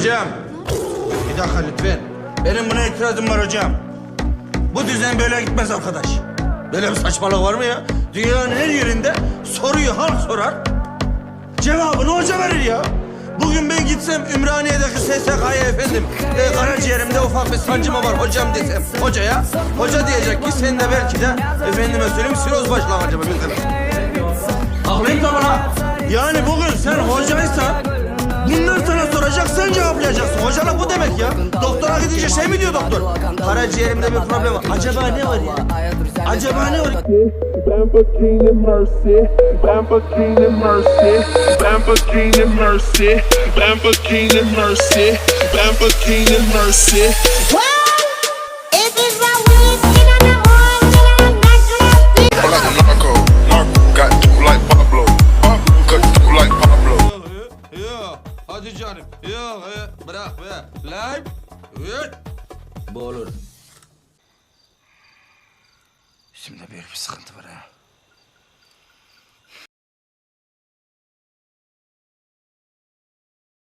Hocam. Bir dakika lütfen. Benim buna itirazım var hocam. Bu düzen böyle gitmez arkadaş. Böyle bir saçmalık var mı ya? Dünyanın her yerinde soruyu halk sorar. Cevabını hoca verir ya. Bugün ben gitsem Ümraniye'deki SSK'ya efendim e, karaciğerimde ufak bir sancıma var hocam desem hocaya. Hoca diyecek ki sen de belki de efendime söyleyeyim siroz başlangıcı mı. Haklıyım tabii lan. Yani bugün sen hocaysan bunlar sana soracak sen cevaplayacaksın. Hocalık bu demek ya. Doktora gidince şey mi diyor doktor? Karaciğerimde bir problem var. Acaba ne var ya? Acaba ne var? Lamborghini Mercy, Lamborghini Mercy, Lamborghini Mercy, Lamborghini Mercy, Lamborghini Mercy. If Hadi canım. Yok, e, bırak be. Lan. Yok. Bu olur. Şimdi büyük bir sıkıntı var ha.